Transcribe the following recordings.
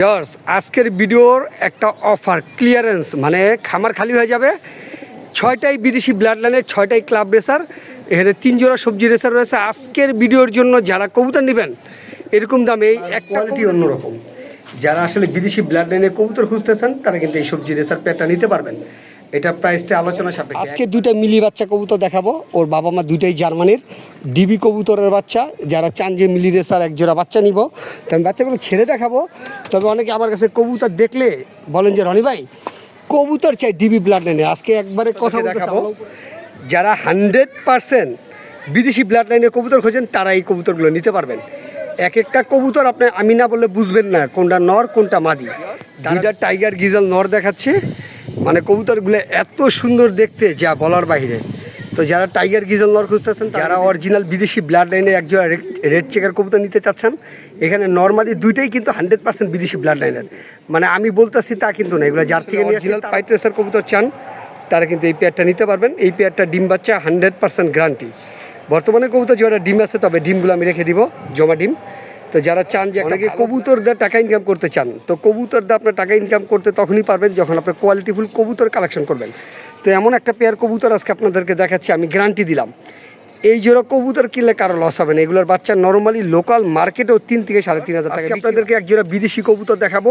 Viewers, আজকের ভিডিওর একটা অফার ক্লিয়ারেন্স মানে খামার খালি হয়ে যাবে। ছয়টাই বিদেশি ব্লাড লাইনের ছয়টাই ক্লাব রেসার এখানে তিন জোড়া সবজি রেসার রয়েছে। আজকের ভিডিওর জন্য যারা কবুতর নেবেন এরকম দামে এক কোয়ালিটি অন্যরকম। যারা আসলে বিদেশি ব্লাড লাইনের কবুতর খুঁজতেছেন তারা কিন্তু এই সবজি রেসার প্যাটটা নিতে পারবেন। এটা প্রাইসটা আলোচনা সাপেক্ষে। আজকে দুইটা মিলি বাচ্চা কবুতর দেখাবো। ওর বাবা মা দুইটাই জার্মানির। ডিবি কবুতরের বাচ্চা। যারা চান যে মিলি রেসার এক জোড়া বাচ্চা নিব। তো আমি বাচ্চাগুলো ছেড়ে দেখাবো। তবে অনেকে আমার কাছে কবুতর দেখলে বলেন যে রনি ভাই কবুতর চাই ডিবি ব্লাড লাইনে। আজকে একবারে কথা দেখাবো। যারা হান্ড্রেড পার্সেন্ট বিদেশি ব্লাড লাইনের কবুতর খোঁজেন তারা এই কবুতরগুলো নিতে পারবেন। এক একটা কবুতর আপনি আমি না বললে বুঝবেন না কোনটা নর কোনটা মাদি। দুইটা টাইগার গিজাল নর দেখাচ্ছে। মানে কবুতরগুলো এত সুন্দর দেখতে যা বলার বাইরে। তো যারা টাইগার গিজল নর খুঁজতেছেন যারা অরিজিনাল বিদেশি ব্লাড লাইনের একজোড়া রেড চেকার কবুতর নিতে চাচ্ছেন এখানে নর্মালি দুইটাই কিন্তু হান্ড্রেড পার্সেন্ট বিদেশি ব্লাড লাইনের মানে আমি বলতেছি তা কিন্তু না এগুলো যার থেকে অরিজিনাল ফাইট রেসার কবুতর চান তারা কিন্তু এই পেয়ারটা নিতে পারবেন। এই পেয়ারটা ডিম বাচ্চা হান্ড্রেড পার্সেন্ট গ্যারান্টি বর্তমানে কবুতর জোড়া ডিম আছে তবে ডিমগুলো আমি রেখে দিব জমা ডিম। তো যারা চান যে আপনাকে কবুতর দা টাকা ইনকাম করতে চান তো কবুতর দা আপনার টাকা ইনকাম করতে তখনই পারবেন যখন আপনি কোয়ালিটিফুল কবুতর কালেকশন করবেন। তো এমন একটা পেয়ার কবুতর আজকে আপনাদেরকে দেখাচ্ছি আমি গ্যারান্টি দিলাম। এই জোড়া কবুতর কিনলে কারও লস হবে না। এগুলোর বাচ্চা নর্মালি লোকাল মার্কেটেও তিন থেকে সাড়ে তিন হাজার টাকা আপনাদেরকে এক জোড়া বিদেশি কবুতর দেখাবো।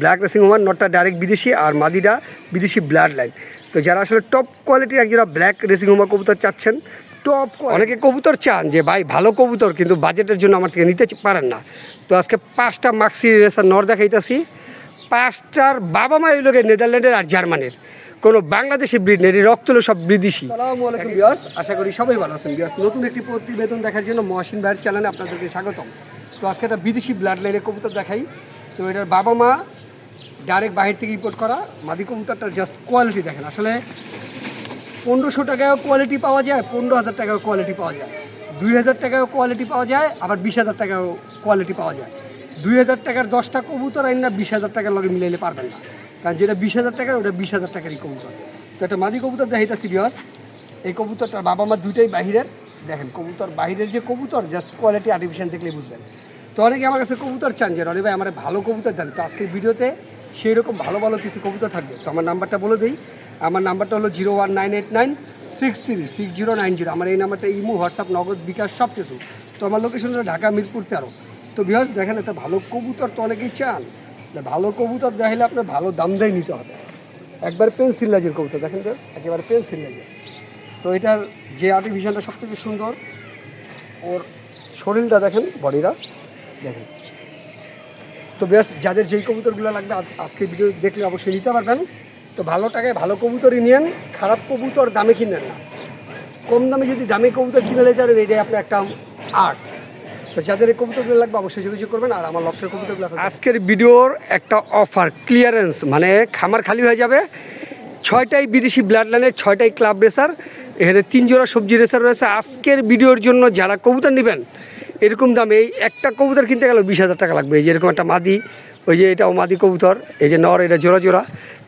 ব্ল্যাক রেসিং ওমান নটটা ডাইরেক্ট বিদেশি আর মাদিটা বিদেশি ব্লাড লাইন তো যারা আসলে টপ কোয়ালিটির এক জোড়া ব্ল্যাক রেসিং ওমা কবুতর চাচ্ছেন টপ অনেকে কবুতর চান যে ভাই ভালো কবুতর কিন্তু বাজেটের জন্য আমার থেকে নিতে পারেন না। তো আজকে পাঁচটা মাক্সি রেসার নর দেখাইতেছি। পাঁচটার বাবা মা এই লোকের নেদারল্যান্ডের আর জার্মানির কোনো বাংলাদেশি ব্রিড নেই রক্ত হলো সব বিদেশি। সালামু আলাইকুম বিয়ার্স আশা করি সবাই ভালো আছেন। বিয়ার্স নতুন একটি প্রতিবেদন দেখার জন্য মহাসিন ভাইয়ের চ্যানেলে আপনাদেরকে স্বাগতম। তো আজকে একটা বিদেশি ব্লাড লাইনের কবুতর দেখাই। তো এটার বাবা মা ডাইরেক্ট বাহির থেকে ইম্পোর্ট করা। মাদি কবুতরটা জাস্ট কোয়ালিটি দেখেন। আসলে পনেরোশো টাকায়ও কোয়ালিটি পাওয়া যায়, পনেরো হাজার টাকায়ও কোয়ালিটি পাওয়া যায়। দুই হাজার টাকায়ও কোয়ালিটি পাওয়া যায়, আবার বিশ হাজার টাকায়ও কোয়ালিটি পাওয়া যায়। দুই হাজার টাকার দশটা কবুতর আইন না, বিশ হাজার টাকার লগে মিলাইলে পারবেন না। কারণ যেটা বিশ হাজার টাকার, ওটা বিশ হাজার টাকারই কবুতর। তো একটা মাদি কবুতর দেখাইতেছি বিয়স এই কবুতরটার বাবা মা দুইটাই বাহিরের। দেখেন, কবুতর বাহিরের যে কবুতর জাস্ট কোয়ালিটি আর্টিফিশিয়াল দেখলেই বুঝবেন। তো অনেকে আমার কাছে কবুতর চান যে, রনি ভাই, আমার ভালো কবুতর দেন। তো আজকের ভিডিওতে সেই রকম ভালো ভালো কিছু কবুতর থাকবে। তো আমার নাম্বারটা বলে দিই। আমার নাম্বারটা হলো zero one nine eight nine six three, six zero nine zero. আমার এই নাম্বারটা ইমো, হোয়াটসঅ্যাপ, নগদ, বিকাশ সব কিছু তো আমার লোকেশন হলো ঢাকা মিরপুর তেরো। তো বিহাস দেখেন, একটা ভালো কবুতর তো অনেকেই চান। না, ভালো কবুতর দেখাইলে আপনার ভালো দাম দেয় নিতে হবে। একবার পেন্সিল লাইজের কবুতর, দেখেন বেশ একেবারে পেন্সিল লাইজের তো এটার যে আর্টিফিশিয়ালটা সব থেকে সুন্দর, ওর শরীরটা দেখেন বডিটা দেখেন। তো বেশ, যাদের যেই কবুতরগুলো লাগবে আজ- আজকে ভিডিও দেখলে অবশ্যই নিতে পারবেন। তো ভালো টাকায় ভালো কবুতরই নিয়েন, খারাপ কবুতর দামে কিনেন না। কম দামে যদি দামে কবুতর কিনে নিতে পারেন, এটাই আপনার একটা আর্ট তো যাদের এই লাগবে অবশ্যই যোগাযোগ করবেন আর আমার লফটের কবুতরগুলো আজকের ভিডিওর একটা অফার ক্লিয়ারেন্স মানে খামার খালি হয়ে যাবে। ছয়টাই বিদেশি ব্লাড লাইনের ছয়টাই ক্লাব রেসার এখানে তিন জোড়া সবজি রেসার রয়েছে। আজকের ভিডিওর জন্য যারা কবুতর নেবেন, এরকম দামে এই একটা কবুতর কিনতে গেলে বিশ হাজার টাকা লাগবে। এই যে এরকম একটা মাদি, ওই যে এটাও মাদি কবুতর, এই যে নর, এটা জোড়া জোড়া।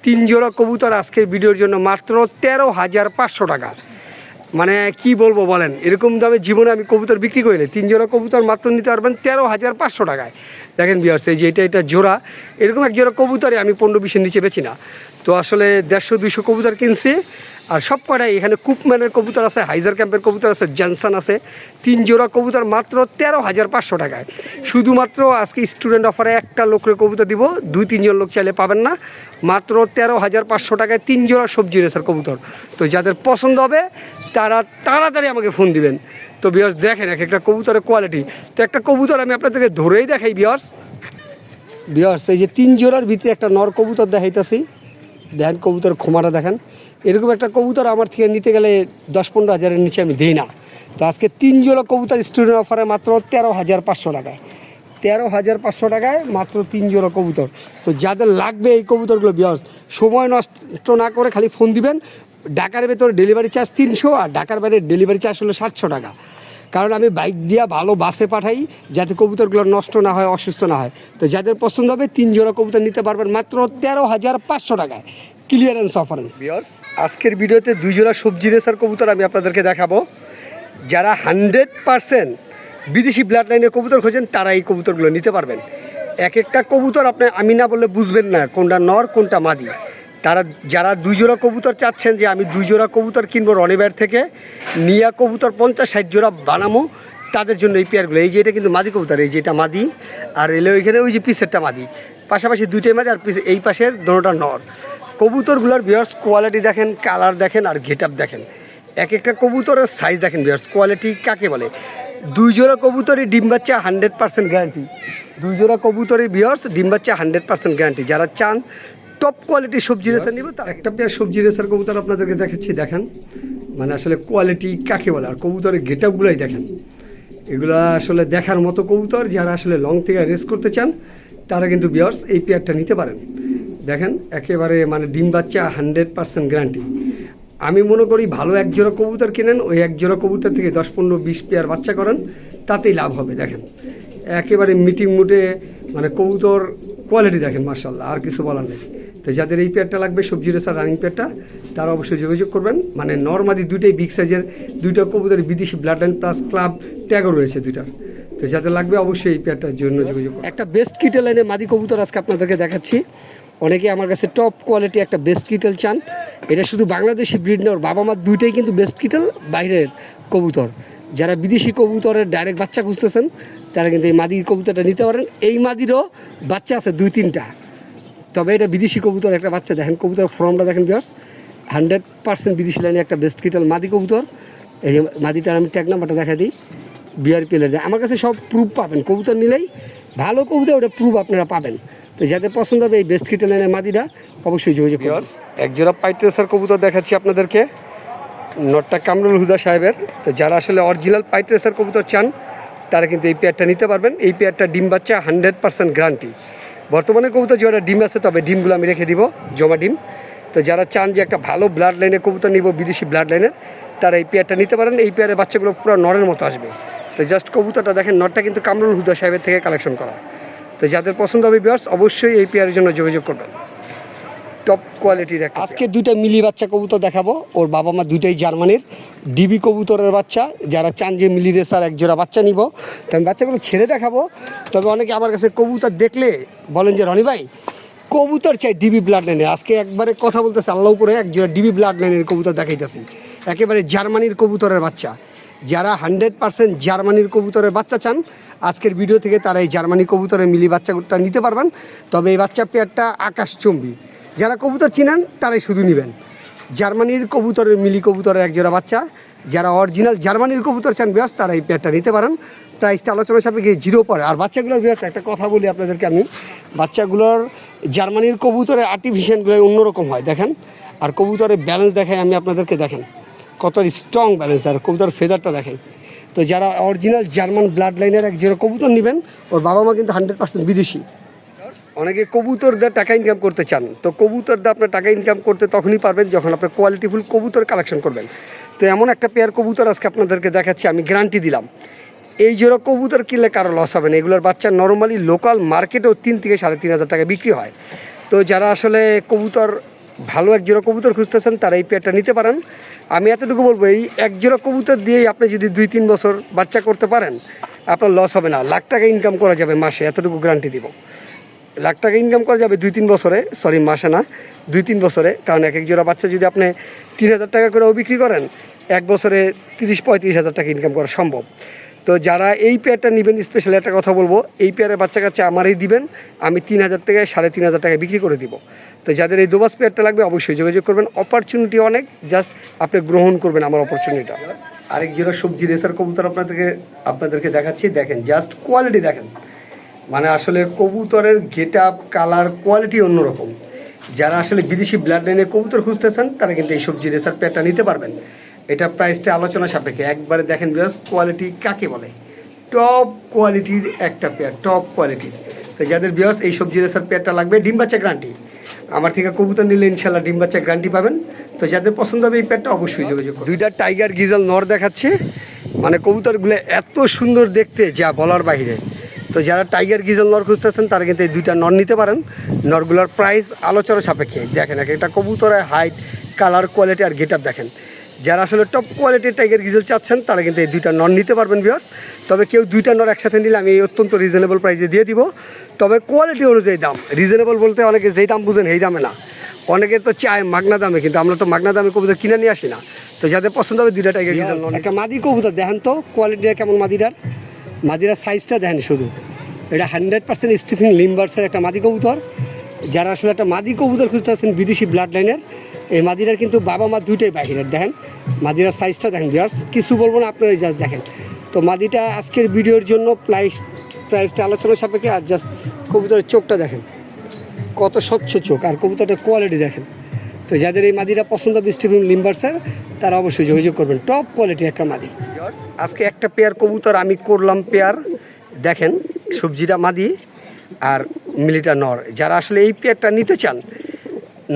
তিন জোড়া কবুতর আজকের ভিডিওর জন্য মাত্র তেরো হাজার পাঁচশো টাকা। মানে কি বলব বলেন, এরকম দামে জীবনে আমি কবুতর বিক্রি করিনি তিন জোড়া কবুতর মাত্র নিতে পারবেন তেরো হাজার পাঁচশো টাকায়। দেখেন বিয়ার্স এই যে এটা এটা জোড়া, এরকম এক জোড়া কবুতরে আমি পনেরো বিশের নিচে বেছি না। তো আসলে দেড়শো, দুইশো কবুতর কিনছি, আর সব কটাই এখানে কুপম্যানের কবুতর আছে, হাইজার ক্যাম্পের কবুতর আছে, জনসন আছে। তিন জোড়া কবুতর মাত্র তেরো হাজার পাঁচশো টাকায়। শুধুমাত্র আজকে স্টুডেন্ট অফারে একটা লোকের কবুতর দিব, দুই, তিনজন লোক চাইলে পাবেন না। মাত্র তেরো হাজার পাঁচশো টাকায় তিন জোড়া সবজি রেসার কবুতর। তো যাদের পছন্দ হবে তারা তাড়াতাড়ি আমাকে ফোন দিবেন। তো বিয়ার্স দেখেন এক একটা কবুতরের কোয়ালিটি তো একটা কবুতর আমি আপনাদেরকে ধরেই দেখাই বিয়ার্স বিয়ার্স এই যে তিন জোড়ার ভিতরে একটা নর কবুতর দেখাইতেছি। দেখেন কবুতর খোমাটা দেখেন। এরকম একটা কবুতর আমার থেকে নিতে গেলে দশ পনেরো হাজারের নিচে আমি দিই না। তো আজকে তিন জোড়া কবুতর স্টুডেন্ট অফারে মাত্র তেরো হাজার পাঁচশো টাকায়। তেরো হাজার পাঁচশো টাকায় মাত্র তিন জোড়া কবুতর। তো যাদের লাগবে এই কবুতরগুলো বিয়ার্স সময় নষ্ট না করে খালি ফোন দিবেন। ঢাকার ভেতরে ডেলিভারি চার্জ তিনশো আর ঢাকার বাইরে ডেলিভারি চার্জ হলো সাতশো টাকা। কারণ আমি বাইক দিয়া ভালো বাসে পাঠাই, যাতে কবুতরগুলো নষ্ট না হয়, অসুস্থ না হয়। তো যাদের পছন্দ হবে, তিন জোড়া কবুতর নিতে পারবেন মাত্র তেরো হাজার পাঁচশো টাকায়। ক্লিয়ারেন্স অফারেন্স বিয়ার্স আজকের ভিডিওতে দুই জোড়া সবজি রেসার কবুতর আমি আপনাদেরকে দেখাবো। যারা হান্ড্রেড পারসেন্ট বিদেশি ব্লাড লাইনের কবুতর খোঁজেন, তারা এই কবুতরগুলো নিতে পারবেন। এক একটা কবুতর আপনি, আমি না বললে বুঝবেন না কোনটা নর, কোনটা মাদি। তারা যারা দুই জোড়া কবুতর চাচ্ছেন যে আমি দুই জোড়া কবুতর কিনবো রনিবার থেকে, নিয়া কবুতর পঞ্চাশ, ষাট জোড়া বানাবো তাদের জন্য এই পেয়ারগুলো। এই যে এটা কিন্তু মাদি কবুতর, এই যে এটা মাদি, আর এলে ওইখানে ওই যে পিসেরটা মাদি। পাশাপাশি দুইটাই মাদি আর পিস এই পাশের দোনোটা নর। কবুতরগুলোর বিয়ার্স কোয়ালিটি দেখেন কালার দেখেন আর গেট আপ দেখেন। এক একটা কবুতরের সাইজ দেখেন বিয়ার্স কোয়ালিটি কাকে বলে? দুই জোড়া কবুতরই ডিম বাচ্চা হান্ড্রেড পার্সেন্ট গ্যারান্টি দুই জোড়া কবুতরই বিয়ার্স ডিম বাচ্চা হান্ড্রেড পার্সেন্ট গ্যারান্টি যারা চান টপ কোয়ালিটির সবজি রেসার নিব তার একটা পেয়ার সবজি রেসার কবুতর আপনাদেরকে দেখাচ্ছি দেখেন। মানে আসলে কোয়ালিটি কাকে বলে? আর কবুতরের গেট আপগুলোই দেখেন। এগুলো আসলে দেখার মতো কবুতর যারা আসলে লং থেকে রেস করতে চান তারা কিন্তু বিয়ার্স এই পেয়ারটা নিতে পারেন। দেখেন একেবারে মানে ডিম বাচ্চা হান্ড্রেড পার্সেন্ট গ্যারান্টি আমি মনে করি ভালো এক জোড়া কবুতর কিনেন ওই এক জোড়া কবুতর থেকে দশ পনেরো বিশ পেয়ার বাচ্চা করেন তাতেই লাভ হবে দেখেন। একেবারে মিটিং মুটে মানে কবুতর কোয়ালিটি দেখেন মার্শাল্লাহ আর কিছু বলার নেই। তো যাদের এই পেয়ারটা লাগবে সবজি রেসার রানিং পেয়ারটা তারা অবশ্যই যোগাযোগ করবেন। মানে নর্মালি দুইটাই বিগ সাইজের দুইটা কবুতরের বিদেশি ব্লাড লাইন প্লাস ক্লাব ট্যাগও রয়েছে দুইটার। তো যাদের লাগবে অবশ্যই এই পেয়ারটার জন্য যোগাযোগ একটা বেস্ট কিটেল লাইনে মাদি কবুতর আজকে আপনাদেরকে দেখাচ্ছি। অনেকে আমার কাছে টপ কোয়ালিটি একটা বেস্ট কিটেল চান। এটা শুধু বাংলাদেশি ব্রিড না ওর বাবা মার দুইটাই কিন্তু বেস্ট কিটেল বাইরের কবুতর। যারা বিদেশি কবুতরের ডাইরেক্ট বাচ্চা খুঁজতেছেন তারা কিন্তু এই মাদি কবুতরটা নিতে পারেন। এই মাদিরও বাচ্চা আছে দুই তিনটা। তবে এটা বিদেশি কবুতর, একটা বাচ্চা দেখেন কবুতর ফর্মটা দেখেন বিয়ার্স হান্ড্রেড পার্সেন্ট বিদেশি লাইনে একটা বেস্ট কিটাল মাদি কবুতর। এই মাদিটার আমি ট্যাগ নাম্বারটা দেখা দিই। বিআর পেলে আমার কাছে সব প্রুফ পাবেন। কবুতর নিলেই ভালো কবুতর, ওটা প্রুফ আপনারা পাবেন। তো যাদের পছন্দ হবে এই বেস্ট কিটাল লাইনের মাদিটা, অবশ্যই যোগাযোগ করুন। একজোড়া পাইট্রেসার কবুতর দেখাচ্ছি আপনাদেরকে। নটটা কামরুল হুদা সাহেবের। তো যারা আসলে অরিজিনাল পাইট্রেসার কবুতর চান, তারা কিন্তু এই পেয়ারটা নিতে পারবেন। এই পেয়ারটা ডিম বাচ্চা হান্ড্রেড পার্সেন্ট গ্যারান্টি বর্তমানে কবুতর জোড়া ডিম আছে, তবে ডিমগুলো আমি রেখে দিব জমা ডিম। তো যারা চান যে একটা ভালো ব্লাড লাইনে কবুতর নিব, বিদেশি ব্লাড লাইনের তারা এই পেয়ারটা নিতে পারেন। এই পেয়ারের বাচ্চাগুলো পুরো নরের মতো আসবে। তো জাস্ট কবুতরটা দেখেন, নটটা কিন্তু কামরুল হুদা সাহেবের থেকে কালেকশন করা। তো যাদের পছন্দ হবে বিয়ার্স অবশ্যই এই পেয়ারের জন্য যোগাযোগ করবেন। টপ কোয়ালিটির একটা আজকে দুইটা মিলি বাচ্চা কবুতর দেখাবো। ওর বাবা মা দুইটাই জার্মানির। ডিবি কবুতরের বাচ্চা, যারা চান যে মিলি রেসার এক জোড়া বাচ্চা নিব। তো আমি বাচ্চাগুলো ছেড়ে দেখাবো। তবে অনেকে আমার কাছে কবুতর দেখলে বলেন যে, রনি ভাই, কবুতর চাই ডিবি ব্লাড লাইনের আজকে একবারে কথা বলতেছে আল্লাহ উপরে এক জোড়া ডিবি ব্লাড লাইনের কবুতর দেখাইতেছি। একেবারে জার্মানির কবুতরের বাচ্চা। যারা হান্ড্রেড পার্সেন্ট জার্মানির কবুতরের বাচ্চা চান, আজকের ভিডিও থেকে তারা এই জার্মানি কবুতরের মিলি বাচ্চাটা নিতে পারবেন। তবে এই বাচ্চা পেয়ারটা আকাশচম্বী। যারা কবুতর চিনেন, তারাই শুধু নেবেন। জার্মানির কবুতরের মিলি কবুতরের এক জোড়া বাচ্চা। যারা অরিজিনাল জার্মানির কবুতর চান বিয়াস তারা এই পেয়ারটা নিতে পারেন। প্রাইসটা আলোচনা সাপেক্ষে জিরো পড়ে। আর বাচ্চাগুলোর বিয়াস একটা কথা বলি আপনাদেরকে আমি। বাচ্চাগুলোর জার্মানির কবুতরের আর্টিফিশিয়ালগুলো অন্যরকম হয়, দেখেন। আর কবুতরের ব্যালেন্স দেখায় আমি আপনাদেরকে, দেখেন। কত স্ট্রং ব্যালেন্স আর কবুতর ফেদারটা দেখাই। তো যারা অরিজিনাল জার্মান ব্লাড লাইনের এক জোড়া কবুতর নেবেন, ওর বাবা মা কিন্তু হান্ড্রেড পার্সেন্ট বিদেশি। অনেকে কবুতর দিয়ে টাকা ইনকাম করতে চান। তো কবুতর দিয়ে আপনার টাকা ইনকাম করতে তখনই পারবেন যখন আপনি কোয়ালিটিফুল কবুতর কালেকশন করবেন। তো এমন একটা পেয়ার কবুতর আজকে আপনাদেরকে দেখাচ্ছি, আমি গ্যারান্টি দিলাম। এই জোড়া কবুতর কিনলে কারও লস হবে না। এগুলোর বাচ্চা নর্মালি লোকাল মার্কেটেও তিন থেকে সাড়ে তিন হাজার টাকা বিক্রি হয়। তো যারা আসলে কবুতর, ভালো এক জোড়া কবুতর খুঁজতেছেন, তারা এই পেয়ারটা নিতে পারেন। আমি এতটুকু বলব, এই এক জোড়া কবুতর দিয়েই আপনি যদি দুই তিন বছর বাচ্চা করতে পারেন, আপনার লস হবে না। লাখ টাকা ইনকাম করা যাবে মাসে, এতটুকু গ্যারান্টি দিব। লাখ টাকা ইনকাম করা যাবে দুই তিন বছরে সরি মাসে না দুই তিন বছরে। কারণ এক এক জোড়া বাচ্চা যদি আপনি তিন হাজার টাকা করেও বিক্রি করেন, এক বছরে তিরিশ পঁয়ত্রিশ হাজার টাকা ইনকাম করা সম্ভব। তো যারা এই পেয়ারটা নেবেন স্পেশালি একটা কথা বলব, এই পেয়ারের বাচ্চা কাচ্চা আমারই দিবেন, আমি তিন হাজার থেকে সাড়ে তিন হাজার টাকা বিক্রি করে দিব। তো যাদের এই দোবাস পেয়ারটা লাগবে, অবশ্যই যোগাযোগ করবেন। অপরচুনিটি অনেক জাস্ট আপনি গ্রহণ করবেন আমার অপরচুনিটিটা আরেক জোড়া সবজি রেসার কবুতর আপনাদেরকে আপনাদেরকে দেখাচ্ছি। দেখেন জাস্ট কোয়ালিটি দেখেন। মানে আসলে কবুতরের গেট আপ কালার কোয়ালিটি অন্যরকম। যারা আসলে বিদেশি ব্লাড লাইনের কবুতর খুঁজতেছেন, তারা কিন্তু এই সবজি রেসার পেয়ারটা নিতে পারবেন। এটা প্রাইসটা আলোচনা সাপেক্ষে। একবারে দেখেন বিকজ কোয়ালিটি কাকে বলে? টপ কোয়ালিটির একটা পেয়ার টপ কোয়ালিটির তো যাদের বিয়ার্স এই সবজি রেসার পেয়ারটা লাগবে ডিম বাচ্চা গ্রান্টি আমার থেকে কবুতর নিলে ইনশাল্লাহ ডিম বাচ্চা গ্রান্টি পাবেন। তো যাদের পছন্দ হবে এই পেয়ারটা অবশ্যই যোগাযোগ। দুইটা টাইগার গিজল নর দেখাচ্ছে। মানে কবুতরগুলো এত সুন্দর দেখতে, যা বলার বাইরে। তো যারা টাইগার গিজল নর খুঁজতেছেন তারা কিন্তু এই দুইটা নর নিতে পারেন। নরগুলোর প্রাইস আলোচনা সাপেক্ষে। দেখেন এক একটা কবুতরের হাইট কালার কোয়ালিটি আর গেট দেখেন। যারা আসলে টপ কোয়ালিটির টাইগার গিজেল চাচ্ছেন তারা কিন্তু এই দুইটা নর নিতে পারবেন ভিউয়ার্স তবে কেউ দুইটা নর একসাথে নিলে আমি এই অত্যন্ত রিজনেবল প্রাইসে দিয়ে দিব। তবে কোয়ালিটি অনুযায়ী দাম। রিজনেবল বলতে অনেকে যেই দাম বুঝেন সেই দামে না। অনেকে তো চায় মাগনা দামে কিন্তু আমরা তো মাগনা দামে কবুতর কিনে নিয়ে আসি না। তো যাদের পছন্দ হবে দুইটা টাইগার রিজন একটা মাদি কবুতর দেখেন তো কোয়ালিটিটা কেমন মাদিটার? মাদিরার সাইজটা দেখেন শুধু। এটা হান্ড্রেড পার্সেন্ট স্টিফিং লিম্বার্সের একটা মাদি কবুতর। যারা আসলে একটা মাদি কবুতর খুঁজতে আছেন বিদেশি ব্লাড লাইনের এই মাদিরার কিন্তু বাবা মা দুইটাই বাহিরের, দেখেন। মাদিরার সাইজটা দেখেন বিয়ার্স কিছু বলব না আপনারা জাস্ট দেখেন। তো মাদিটা আজকের ভিডিওর জন্য প্রাইস প্রাইসটা আলোচনা সাপেক্ষে আর জাস্ট কবুতরের চোখটা দেখেন। কত স্বচ্ছ চোখ, আর কবুতরটার কোয়ালিটি দেখেন। তো যাদের এই মাদিটা পছন্দ হবে স্টিফিন লিম্বার্সের তারা অবশ্যই যোগাযোগ করবেন। টপ কোয়ালিটি একটা মাদি। আজকে একটা পেয়ার কবুতর আমি করলাম পেয়ার দেখেন, সবজিটা মাদি আর মিলিটা নর। যারা আসলে এই পেয়ারটা নিতে চান,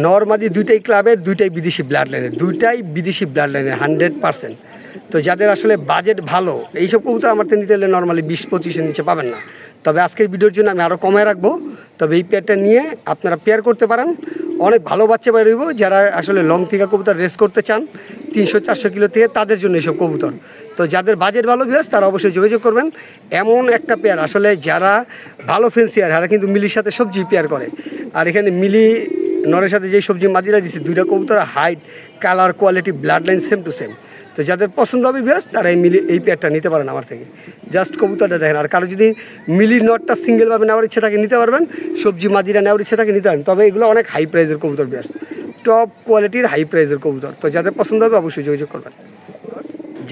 নর মাদি দুইটাই ক্লাবের দুইটাই বিদেশি ব্লাড লাইনের দুইটাই বিদেশি ব্লাড লাইনের হান্ড্রেড পার্সেন্ট তো যাদের আসলে বাজেট ভালো, এইসব কবুতর আমার তো নিতে হলে নর্মালি বিশ পঁচিশের নিচে পাবেন না। তবে আজকের ভিডিওর জন্য আমি আরও কমায় রাখব। তবে এই পেয়ারটা নিয়ে আপনারা পেয়ার করতে পারেন। অনেক ভালো বাচ্চা বেরোইব যারা আসলে লং থেকে কবুতর রেস করতে চান। তিনশো, চারশো কিলো থেকে তাদের জন্য এইসব কবুতর। তো যাদের বাজেট ভালো বিয়াস তারা অবশ্যই যোগাযোগ করবেন। এমন একটা পেয়ার আসলে যারা ভালো ফেন্সিয়ার তারা কিন্তু মিলির সাথে সবজি পেয়ার করে। আর এখানে মিলি, নরের সাথে যে সবজি মাদিরা দিচ্ছে দুইটা কবুতর height colour quality blood line same to same তো যাদের পছন্দ হবে বিয়াস তারা এই মিলি এই পেয়ারটা নিতে পারেন আমার থেকে। জাস্ট কবুতরটা দেখেন, আর কারও যদি মিলি নটটা সিঙ্গেলভাবে নেওয়ার ইচ্ছে থাকে নিতে পারবেন, সবজি মাদিরা নেওয়ার ইচ্ছে থাকে নিতে পারেন। তবে এগুলো অনেক হাই প্রাইজের কবুতর বিয়াস টপ কোয়ালিটির হাই প্রাইজের কবুতর। তো যাদের পছন্দ হবে অবশ্যই যোগাযোগ করবেন।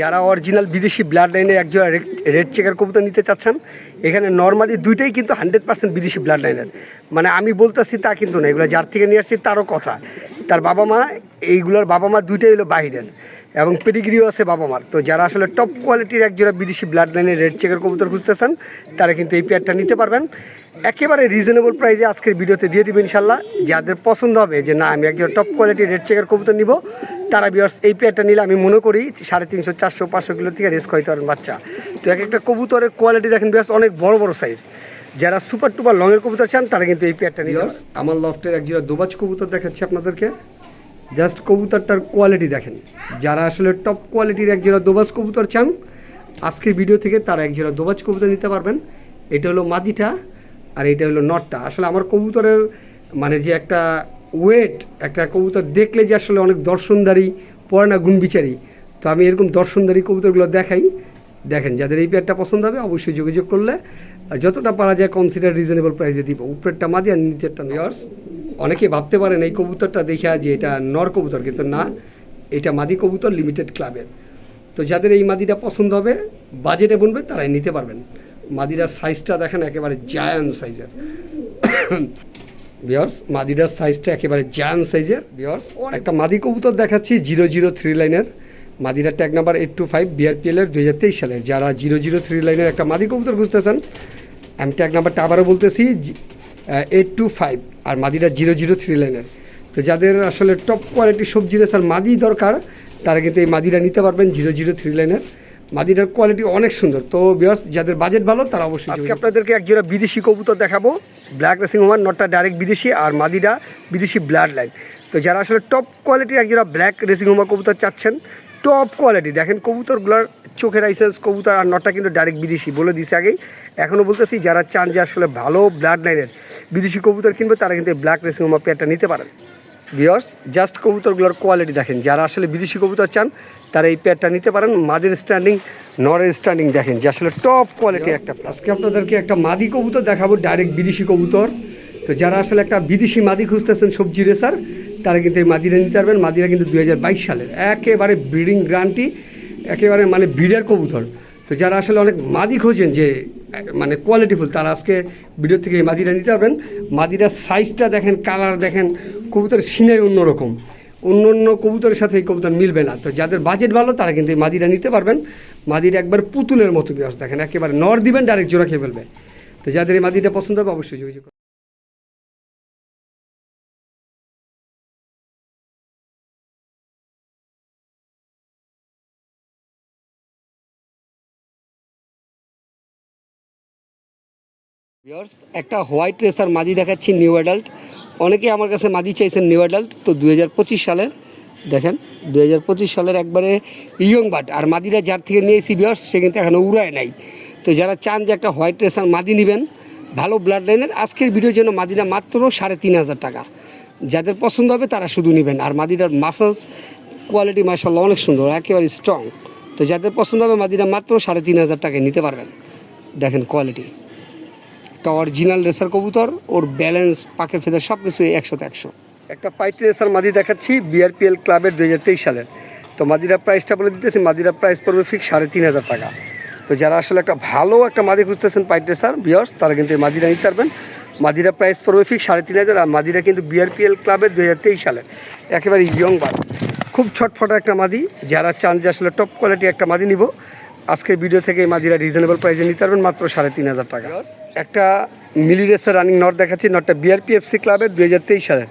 যারা অরিজিনাল বিদেশি ব্লাড লাইনের একজোড়া রেড চেকার কবুতর নিতে চাচ্ছেন, এখানে নর্মালি দুইটাই কিন্তু হান্ড্রেড পার্সেন্ট বিদেশি ব্লাড লাইনের মানে আমি বলতেছি তা কিন্তু না, এগুলো যার থেকে নিয়ে আসছি তারও কথা। তার বাবা মা এইগুলোর বাবা মা দুইটাই হলো বাহিরের এবং পেডিগ্রিও আছে বাবা মার তো যারা আসলে টপ কোয়ালিটির একজোড়া বিদেশি ব্লাড লাইনের রেড চেকার কবুতর খুঁজতেছেন, তারা কিন্তু এই পেয়ারটা নিতে পারবেন। একেবারে রিজনেবল প্রাইসে আজকের ভিডিওতে দিয়ে দিবেন ইনশাল্লাহ যাদের পছন্দ হবে যে না আমি একজন টপ কোয়ালিটির রেড চেকার কবুতর নিব তারা বিয়ার্স এই পেয়ারটা নিলে আমি মনে করি সাড়ে তিনশো চারশো পাঁচশো কিলো থেকে রেস খাইতে পারেন বাচ্চা। তো এক একটা কবুতরের কোয়ালিটি দেখেন বিয়ার্স অনেক বড় বড় সাইজ যারা সুপার টুপার লংয়ের কবুতর চান তারা কিন্তু এই পেয়ারটা নিতে পারেন আমার লফটের একজোড়া দোবাজ কবুতর দেখাচ্ছি আপনাদেরকে। জাস্ট কবুতরটার কোয়ালিটি দেখেন। যারা আসলে টপ কোয়ালিটির একজোড়া দোবাজ কবুতর চান আজকের ভিডিও থেকে তারা একজোড়া দোবাজ কবুতর নিতে পারবেন। এটা হলো মাদিটা। আর এটা হলো নটটা। আসলে আমার কবুতরের মানে যে একটা ওয়েট একটা কবুতর দেখলে যে আসলে অনেক দর্শনদারি পড়ে না গুণবিচারী তো আমি এরকম দর্শনদারি কবুতরগুলো দেখাই। দেখেন, যাদের এই পেয়ারটা পছন্দ হবে, অবশ্যই যোগাযোগ করলে। যতটা পারা যায় কনসিডার রিজনেবল প্রাইসে দিব। উপরেরটা মাদি আর নিচেরটা নিয়ার্স অনেকে ভাবতে পারেন এই কবুতরটা দেখে যে এটা নর কবুতর, কিন্তু না। এটা মাদি কবুতর লিমিটেড ক্লাবের তো যাদের এই মাদিটা পছন্দ হবে বাজেটে বনবে, তারাই নিতে পারবেন। মাদিরার সাইজটা দেখেন একেবারে জায়ান সাইজের বিয়ার্স মাদিরার সাইজটা একেবারে জায়ান সাইজের বিয়ার্স একটা মাদি কবুতর দেখাচ্ছি জিরো জিরো থ্রি লাইনের মাদিরার tag number eight two five BRPL এর দুই হাজার তেইশ সালের। যারা জিরো জিরো থ্রি লাইনের একটা মাদি কবুতর খুঁজতেছেন আমি ট্যাগ নাম্বারটা আবারও বলতেছি এইট টু ফাইভ আর মাদিরা জিরো জিরো থ্রি লাইনের তো যাদের আসলে টপ কোয়ালিটির সবজি রেসার মাদি দরকার তারা কিন্তু এই মাদিরা নিতে পারবেন জিরো জিরো থ্রি লাইনের মাদিটার কোয়ালিটি অনেক সুন্দর। তো বিয়ার্স যাদের বাজেট ভালো তারা অবশ্যই আজকে আপনাদেরকে একজোড়া বিদেশি কবুতর দেখাবো। ব্ল্যাক রেসিং ওমান নটটা ডাইরেক্ট বিদেশি আর মাদিটা বিদেশি ব্লাড লাইন তো যারা আসলে টপ কোয়ালিটির একজোড়া ব্ল্যাক রেসিং ওমা কবুতর চাচ্ছেন টপ কোয়ালিটি দেখেন কবুতরগুলোর চোখের আইসেন্স কবুতর আর নটটা কিন্তু ডাইরেক্ট বিদেশি বলে দিছে আগেই। এখনও বলতেছি যারা চান যে আসলে ভালো ব্লাড লাইনের বিদেশি কবুতর কিনবে তারা কিন্তু ব্ল্যাক রেসিং ওমা পেয়ারটা নিতে পারেন। ভিওর্স জাস্ট কবুতরগুলোর কোয়ালিটি দেখেন। যারা আসলে বিদেশি কবুতর চান, তারা এই পেয়ারটা নিতে পারেন। মাদের স্ট্যান্ডিং নরের স্ট্যান্ডিং দেখেন, যে আসলে টপ কোয়ালিটি একটা আজকে আপনাদেরকে একটা মাদি কবুতর দেখাবো ডাইরেক্ট বিদেশি কবুতর। তো যারা আসলে একটা বিদেশি মাদি খুঁজতেছেন সবজি রেসার, তারা কিন্তু এই মাদিরা নিতে পারবেন। মাদিরা কিন্তু দু হাজার বাইশ সালের। একেবারে ব্রিডিং গ্রান্টি একেবারে মানে ব্রিডার কবুতর। তো যারা আসলে অনেক মাদি খোঁজেন যে মানে কোয়ালিটিফুল তারা আজকে ভিডিও থেকে এই মাদিরা নিতে পারবেন। মাদিরার সাইজটা দেখেন কালার দেখেন কবুতরের সিনাই অন্যরকম। অন্য অন্য কবুতরের সাথে এই কবুতর মিলবে না। তো যাদের বাজেট ভালো, তারা কিন্তু এই মাদিরা নিতে পারবেন। মাদিরা একবার পুতুলের মতো বিয়াস দেখেন, একেবারে নর দিবেন ডাইরেক্ট জোড়া খেয়ে ফেলবে। তো যাদের এই মাদিটা পছন্দ হবে, অবশ্যই যোগাযোগ ভিউয়ার্স একটা হোয়াইট রেসার মাদি দেখাচ্ছি নিউ অ্যাডাল্ট অনেকেই আমার কাছে মাদি চাইছেন নিউ অ্যাডাল্ট তো দুই হাজার পঁচিশ সালের, দেখেন, দুই হাজার পঁচিশ সালের একবারে ইয়ং বাট আর মাদিরা যার থেকে নিয়েছি ভিউয়ার্স সে কিন্তু এখনও উড়ায় নাই। তো যারা চান যে একটা হোয়াইট রেসার মাদি নেবেন, ভালো ব্লাড লাইনের আজকের ভিডিওর জন্য মাদিরা মাত্র সাড়ে তিন হাজার টাকা। যাদের পছন্দ হবে তারা শুধু নেবেন। আর মাদিরার মাসেলস কোয়ালিটি মাসাল্লাহ অনেক সুন্দর, একেবারে স্ট্রং তো যাদের পছন্দ হবে মাদিরা মাত্র সাড়ে তিন হাজার টাকায় নিতে পারবেন। দেখেন কোয়ালিটি একটা অরিজিনাল রেসার কবুতর, ওর ব্যালেন্স পাখের ফেদার সব কিছু একশোতে একশো। একটা পাইট রেসার মাদি দেখাচ্ছি বিআরপিএল ক্লাবের দু হাজার তেইশ সালের। তো মাদিরা প্রাইসটা বলে দিতেছি, মাদিরা প্রাইস পড়বে ফিক্স সাড়ে তিন হাজার টাকা। তো যারা আসলে একটা ভালো একটা মাদি খুঁজতেছেন পাইট রেসার বিয়ার্স তারা কিন্তু মাদিরা নিতে পারবেন। মাদিরা প্রাইস পড়বে ফিক্স সাড়ে তিন হাজার, আর মাদিরা কিন্তু বিআরপিএল ক্লাবের দু হাজার তেইশ সালের। একেবারে ইয়ং বাদ। খুব ছটফটা একটা মাদি, যারা চান যে আসলে টপ কোয়ালিটি একটা মাদি নিব আজকের ভিডিও থেকে এই মাদিরা রিজনেবল প্রাইসে নিতে পারবেন মাত্র সাড়ে তিন হাজার টাকা। একটা মিলি রেসের রানিং নট দেখাচ্ছি নটটা বিআরপিএফসি ক্লাবের দুই হাজার তেইশ সালের।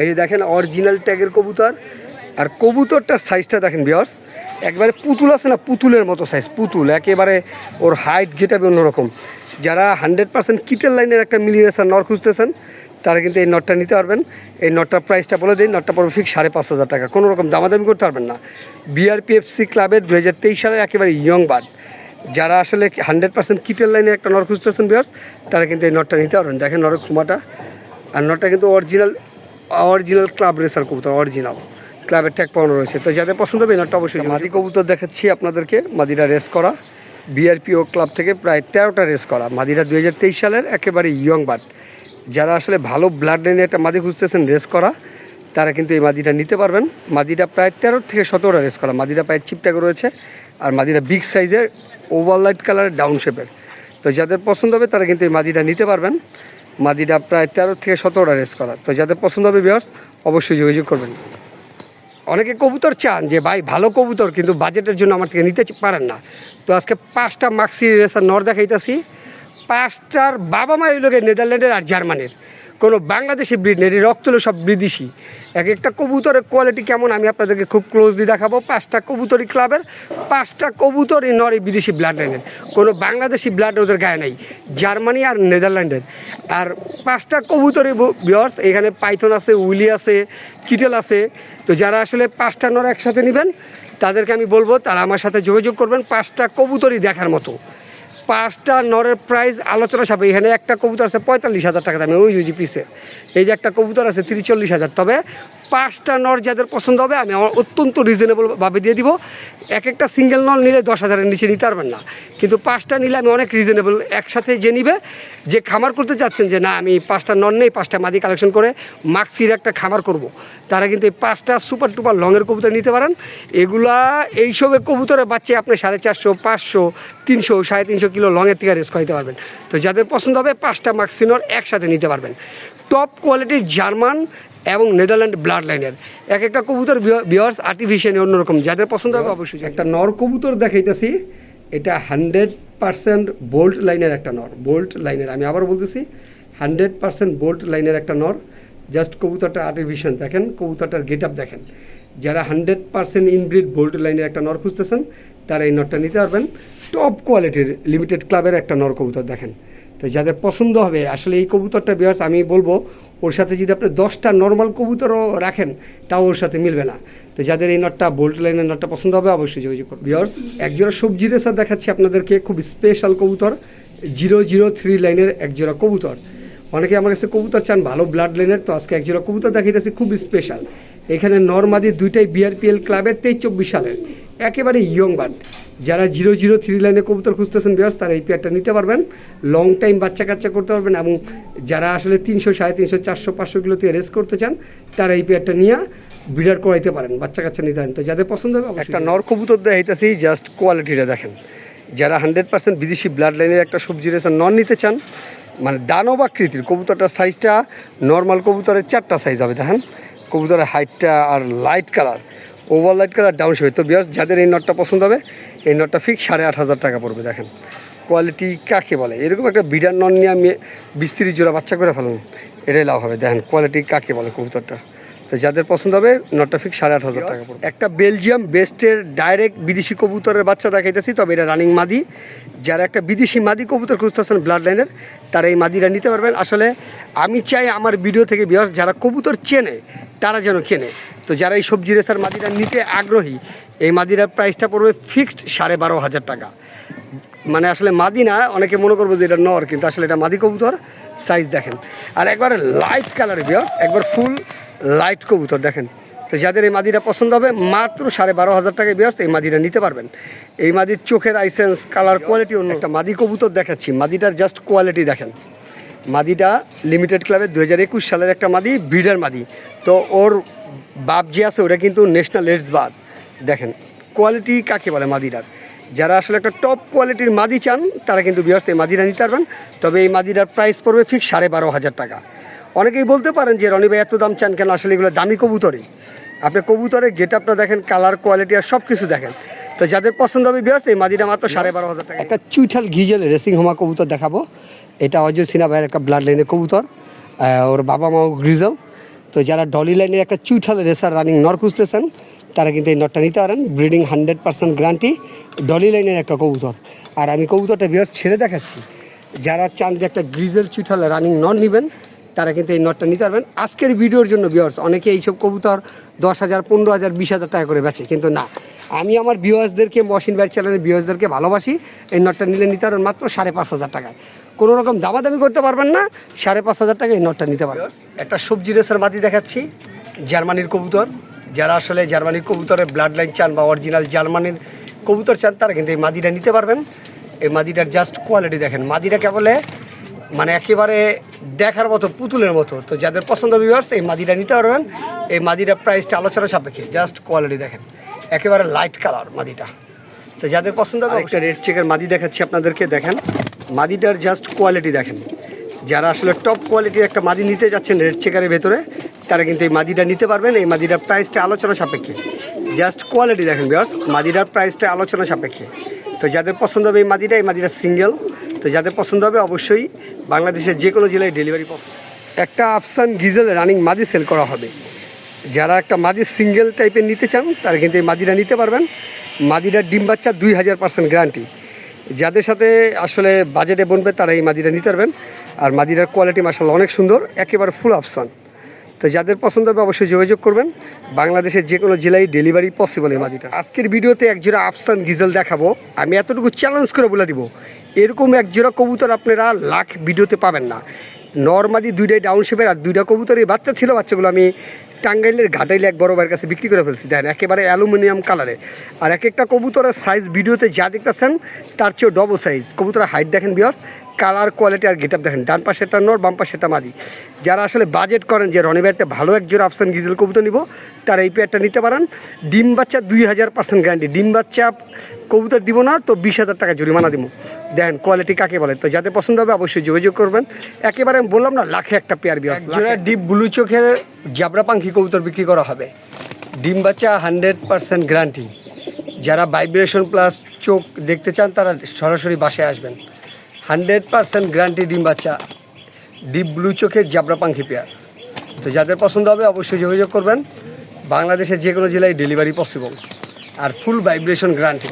এই যে দেখেন অরিজিনাল ট্যাগের কবুতর। আর কবুতরটার সাইজটা দেখেন বিয়ার্স একবারে পুতুল আছে না পুতুলের মতো সাইজ পুতুল। একেবারে ওর হাইট গেটাবে অন্যরকম। যারা হান্ড্রেড পার্সেন্ট কিটের লাইনের একটা মিলি রেসার নর খুঁজতেছেন তারা কিন্তু এই নটটা নিতে পারবেন। এই নটটার প্রাইসটা বলে দিন নটটা পড়বে ফিক্স সাড়ে পাঁচ হাজার টাকা। কোনো রকম দামাদামি করতে পারবেন না। বিআরপিএফসি ক্লাবের দু হাজার তেইশ সালের একেবারে ইয়ং বার্ড যারা আসলে হান্ড্রেড পার্সেন্ট কিটের লাইনে একটা নর খুঁজতেছেন বিয়ার্স তারা কিন্তু এই নটটা নিতে পারবেন। দেখেন নরের খুমাটা আর নটটা কিন্তু অরিজিনাল অরিজিনাল ক্লাব রেসার কবুতর অরিজিনাল ক্লাবের ট্যাগ পাওয়ানো রয়েছে। তো যাদের পছন্দ হবে এই নটটা অবশ্যই মাদি কবুতর দেখাচ্ছি আপনাদেরকে। মাদিরা রেস করা। বিআরপিও ক্লাব থেকে প্রায় তেরোটা রেস করা। মাদিরা দু হাজার তেইশ সালের একেবারে ইয়ং বার্ড যারা আসলে ভালো ব্লাড লাইনে একটা মাদি খুঁজতেছেন রেস করা, তারা কিন্তু এই মাদিটা নিতে পারবেন। মাদিটা প্রায় তেরো থেকে সতেরোটা রেস করা। মাদিটা প্রায় চিপটাকে রয়েছে আর মাদিটা বিগ সাইজের ওভার লাইট কালারের ডাউন শেপের তো যাদের পছন্দ হবে, তারা কিন্তু এই মাদিটা নিতে পারবেন। মাদিটা প্রায় তেরো থেকে সতেরোটা রেস করা। তো যাদের পছন্দ হবে বিয়ার্স অবশ্যই যোগাযোগ করবেন। অনেকে কবুতর চান যে, ভাই, ভালো কবুতর, কিন্তু বাজেটের জন্য আমার থেকে নিতে পারেন না। তো আজকে পাঁচটা মাক্সি রেসার নর দেখাইতেছি। পাঁচটার বাবা মা এগুলোকে নেদারল্যান্ডের আর জার্মানির। কোনো বাংলাদেশি ব্রিড নেই রক্ত হলো সব বিদেশি এক একটা কবুতরের কোয়ালিটি কেমন আমি আপনাদেরকে খুব ক্লোজলি দেখাবো। পাঁচটা কবুতরি ক্লাবের পাঁচটা কবুতরই নর বিদেশি ব্লাড লাইনের কোনো বাংলাদেশি ব্লাড ওদের গায়ে নেই, জার্মানি আর নেদারল্যান্ডের। আর পাঁচটা কবুতরি বিয়ার্স এখানে পাইথন আছে, উইলি আছে, কিটেল আছে। তো যারা আসলে পাঁচটা নর একসাথে নেবেন, তাদেরকে আমি বলব, তারা আমার সাথে যোগাযোগ করবেন, পাঁচটা কবুতরই দেখার মতো। পাঁচটা নরের প্রাইস আলোচনা সাপে এখানে একটা কবুতর আছে পঁয়তাল্লিশ হাজার টাকা দামে, ওই ইউজি পিসে এই যে একটা কবুতর আছে তিরিশ চল্লিশ হাজার। তবে পাঁচটা নর যাদের পছন্দ হবে, আমি আমার অত্যন্ত রিজনেবলভাবে দিয়ে দিব। এক একটা সিঙ্গেল নল নিলে দশ হাজারের নিচে নিতে পারবেন না। কিন্তু পাঁচটা নিলে আমি অনেক রিজনেবল একসাথে যে নিবে, যে খামার করতে চাচ্ছেন যে না, আমি পাঁচটা নর নেই, পাঁচটা মাদি কালেকশন করে মাক্সির একটা খামার করব। তারা কিন্তু এই পাঁচটা সুপার টুপার লংয়ের কবুতর নিতে পারেন। এগুলা এইসবের কবুতরের বাচ্চা আপনি সাড়ে চারশো, পাঁচশো, তিনশো, সাড়ে তিনশো কিলো লংয়ের থেকে রেস করাইতে পারবেন। তো যাদের পছন্দ হবে পাঁচটা মাক্সিনর একসাথে নিতে পারবেন। টপ কোয়ালিটির জার্মান এবং নেদারল্যান্ড ব্লাড লাইনের এক একটা কবুতর বিয়ার্স আর্টিফিশিয়াল অন্যরকম। যাদের পছন্দ হবে অবশ্যই একটা নর কবুতর দেখাইতেছি, এটা হান্ড্রেড পার্সেন্ট বোল্ট লাইনের একটা নর। বোল্ট লাইনের আমি আবার বলতেছি হান্ড্রেড পার্সেন্ট বোল্ট লাইনের একটা নর। জাস্ট কবুতরটা আর্টিফিশিয়াল দেখেন, কবুতরটার গেট আপ দেখেন। যারা হান্ড্রেড পার্সেন্ট ইনব্রিড বোল্ট লাইনের একটা নর খুঁজতেছেন, তারা এই নরটা নিতে পারবেন। টপ কোয়ালিটির লিমিটেড ক্লাবের একটা নর কবুতর দেখেন। তো যাদের পছন্দ হবে, আসলে এই কবুতরটা বিয়ার্স আমি বলব ওর সাথে যদি আপনি দশটা নর্মাল কবুতরও রাখেন, তাও ওর সাথে মিলবে না। তো যাদের এই নটটা বোল্ট লাইনের নটটা পছন্দ হবে, অবশ্যই যোগাযোগ করবে বিয়ার্স একজোড়া সবজি রেসার দেখাচ্ছি আপনাদেরকে, খুব স্পেশাল কবুতর জিরো জিরো থ্রি লাইনের একজোড়া কবুতর। অনেকে আমার কাছে কবুতর চান, ভালো ব্লাড লাইনের তো আজকে একজোড়া কবুতর দেখাইতেছি খুব স্পেশাল এখানে নর্মাদি দুইটাই বিআরপিএল ক্লাবের তেইশ চব্বিশ সালের। একেবারে ইয়ং বার্ড যারা জিরো জিরো থ্রি লাইনে কবুতর খুঁজতেছেন বিয়ার্স তারা এই পেয়ারটা নিতে পারবেন। লং টাইম বাচ্চা কাচ্চা করতে পারবেন এবং যারা আসলে তিনশো সাড়ে তিনশো, চারশো, পাঁচশো কিলোতে রেস করতে চান, তারা এই পেয়ারটা নিয়ে বিডার করাইতে পারেন বাচ্চা কাচ্চা নিতে পারেন তো যাদের পছন্দ হবে একটা নর কবুতর দেখাইতেছি জাস্ট কোয়ালিটিটা দেখেন। যারা হান্ড্রেড পার্সেন্ট বিদেশি ব্লাড লাইনের একটা সবজি রেসার নন নিতে চান মানে দানব আকৃতির কবুতরটার সাইজটা নর্মাল কবুতরের চারটা সাইজ হবে, দেখেন। কবুতরের হাইটটা আর light colour over light colour down shade তো বিয়ার্স যাদের এই নটটা পছন্দ হবে, এই নটটা ফিক্স সাড়ে আট হাজার টাকা পড়বে, দেখেন। কোয়ালিটি কাকে বলে? এরকম একটা বিডার নন নিয়ে আমি বিস্তিরি জোড়া বাচ্চা করে ফেলুন, এটাই লাভ হবে। দেখেন কোয়ালিটি কাকে বলে কবুতরটা তো যাদের পছন্দ হবে নটটা ফিক্স সাড়ে আট হাজার টাকা একটা বেলজিয়াম বেস্টের ডাইরেক্ট বিদেশি কবুতরের বাচ্চা দেখাইতেছি তবে এটা রানিং মাদি। যারা একটা বিদেশি মাদি কবুতর খুঁজতেছেন ব্লাড লাইনের তারা এই মাদিরা নিতে পারবেন। আসলে আমি চাই আমার ভিডিও থেকে বিয়ার্স যারা কবুতর চেনে তারা যেন কেনে। তো যারা এই সবজি রেসার মাদিরা নিতে আগ্রহী এই মাদিরার প্রাইসটা পড়বে ফিক্সড সাড়ে বারো হাজার টাকা। মানে আসলে মাদি না অনেকে মনে করব যে এটা নর কিন্তু আসলে এটা মাদি কবুতর। সাইজ দেখেন। আর একবার লাইট কালার বিয়ার একবার ফুল লাইট কবুতর, দেখেন। তো যাদের এই মাদিটা পছন্দ হবে, মাত্র সাড়ে বারো হাজার টাকায় বিয়ার্স এই মাদিটা নিতে পারবেন। এই মাদির চোখের আইসেন্স কালার কোয়ালিটি অন্য একটা মাদি কবুতর দেখাচ্ছি। মাদিটার জাস্ট কোয়ালিটি দেখেন। মাদিটা লিমিটেড ক্লাবের দু হাজার একুশ সালের একটা মাদি ব্রিডার মাদি। তো ওর বাপ যে আছে, ওটা কিন্তু ন্যাশনাল এডস বাদ। দেখেন কোয়ালিটি কাকে বলে মাদিটার? যারা আসলে একটা টপ কোয়ালিটির মাদি চান, তারা কিন্তু বিয়ার্স এই মাদিটা নিতে পারবেন। তবে এই মাদিটার প্রাইস পড়বে ফিক্স সাড়ে বারো হাজার টাকা। অনেকেই বলতে পারেন যে, রনি ভাই, এত দাম চান কেন? আসলে এগুলো দামি কবুতরই। আপনি কবুতরের গেট আপনার দেখেন, কালার, কোয়ালিটি আর সব কিছু দেখেন। তো যাদের পছন্দ হবে বিয়ার্স এই মাদিটা মাত্র সাড়ে বারো হাজার টাকা। একটা চুইঠাল ঘিজেল রেসিং হোমা কবুতর দেখাবো। এটা অজয় সিনহা ভাইয়ের একটা ব্লাড লাইনের কবুতর। ওর বাবা মাও গ্রিজল তো যারা ডলি লাইনের একটা চুইঠাল রেসার রানিং নর খুঁজতেছেন, তারা কিন্তু এই নটটা নিতে পারেন। ব্রিডিং হান্ড্রেড পার্সেন্ট গ্যারান্টি ডলি লাইনের একটা কবুতর। আর আমি কবুতরটা বিয়ার্স ছেড়ে দেখাচ্ছি। যারা চান যে একটা গ্রিজেল চুইঠাল রানিং নর নেবেন তারা কিন্তু এই নটটা নিতে পারবেন। আজকের ভিডিওর জন্য বিয়ার্স অনেকে এইসব কবুতর দশ হাজার, পনেরো হাজার, বিশ হাজার টাকা করে বেচে, কিন্তু না। আমি আমার ভিউয়ার্সদেরকে মশিন বাইর চ্যানেলের ভিউয়ার্সদেরকে ভালোবাসি, এই নটটা নিলে নিতে পারবেন মাত্র সাড়ে পাঁচ হাজার টাকায়। কোনো রকম দামাদামি করতে পারবেন না, সাড়ে পাঁচ হাজার টাকায় এই নটটা নিতে পারবেন। একটা সবজি রেসের মাটি দেখাচ্ছি, জার্মানির কবুতর। যারা আসলে জার্মানির কবুতরের ব্লাড লাইন চান বা অরিজিনাল জার্মানির কবুতর চান, তারা কিন্তু এই মাদিটা নিতে পারবেন। এই মাদিটার জাস্ট কোয়ালিটি দেখেন। মাদিটা কেবলে মানে একেবারে দেখার মতো পুতুলের মতো। তো যাদের পছন্দ ভিউয়ার্স এই মাদিটা নিতে পারবেন। এই মাদিটার প্রাইসটা আলোচনা সাপেক্ষে জাস্ট কোয়ালিটি দেখেন। একেবারে লাইট কালার মাদিটা। তো যাদের পছন্দ হবে একটা রেড চেকের মাদি দেখাচ্ছি আপনাদেরকে দেখেন। মাদিটার জাস্ট কোয়ালিটি দেখেন। যারা আসলে টপ কোয়ালিটির একটা মাদি নিতে যাচ্ছেন রেড চেকারের ভেতরে তারা কিন্তু এই মাদিটা নিতে পারবেন। এই মাদিটার প্রাইসটা আলোচনা সাপেক্ষে। জাস্ট কোয়ালিটি দেখেন ভিউয়ার্স মাদিটার প্রাইসটা আলোচনা সাপেক্ষে। তো যাদের পছন্দ হবে এই মাদিটা এই মাদিটা সিঙ্গেল তো যাদের পছন্দ হবে অবশ্যই বাংলাদেশের যে কোনো জেলায় ডেলিভারি একটা আফসান গিজেল রানিং মাদি সেল করা হবে। যারা একটা মাদি সিঙ্গেল টাইপের নিতে চান, তারা কিন্তু এই মাদিটা নিতে পারবেন। মাদিটার ডিম বাচ্চা দুই হাজার পার্সেন্ট গ্যারান্টি। যাদের সাথে আসলে বাজেটে বনবে, তারা এই মাদিটা নিতে পারবেন। আর মাদিটার কোয়ালিটি মাসাল অনেক সুন্দর, একেবারে ফুল আফসান। তো যাদের পছন্দ হবে অবশ্যই যোগাযোগ করবেন। বাংলাদেশের যে কোনো জেলায় ডেলিভারি পসিবল এই মাদিটা। আজকের ভিডিওতে একজোড়া আফসান গিজেল দেখাবো। আমি এতটুকু চ্যালেঞ্জ করে বলে দিব। এরকম এক জোড়া কবুতর আপনারা লাখ ভিডিওতে পাবেন না। নর্মালি দুইটাই ডাউন শেপের আর দুইটা কবুতরের বাচ্চা ছিল, বাচ্চাগুলো আমি টাঙ্গাইলের ঘাটাইলে এক বড় কাছে বিক্রি করে ফেলছি। দেন একেবারে অ্যালুমিনিয়াম কালারে আর এক একটা কবুতরের সাইজ ভিডিওতে যা দেখতেছেন, তার চেয়েও ডবল সাইজ কবুতরের হাইট দেখেন বিয়ার্স কালার কোয়ালিটি আর গেটআপ দেখেন, ডান পাশেরটা নর, বাম পাশেরটা মাদি। যারা আসলে বাজেট করেন যে রনি ভালো এক জোড়া আফসান গিজেল কবুতর নিব, তারা এই পেয়ারটা নিতে পারেন। ডিম বাচ্চা দুই হাজার পার্সেন্ট গ্যারান্টি ডিম বাচ্চা কবুতর দিব না, তো বিশ হাজার টাকা জরিমানা দিব। দেখেন কোয়ালিটি কাকে বলে? তো যাতে পছন্দ হবে অবশ্যই যোগাযোগ করবেন। একেবারে আমি বললাম না, লাখে একটা পেয়ার বিয়ার জোড়া ডিপ ব্লু চোখের জাবরা পাখি কবুতর বিক্রি করা হবে। ডিম বাচ্চা হান্ড্রেড পার্সেন্ট গ্যারান্টি যারা ভাইব্রেশন প্লাস চোখ দেখতে চান, তারা সরাসরি বাসায় আসবেন। হান্ড্রেড পারসেন্ট গ্যারান্টি ডিম বাচ্চা, ডিপ ব্লু চোখের জাবরা পাখি পেয়ার। তো যাদের পছন্দ হবে অবশ্যই যোগাযোগ করবেন। বাংলাদেশের যে কোনো জেলায় ডেলিভারি পসিবল আর ফুল ভাইব্রেশন গ্যারান্টি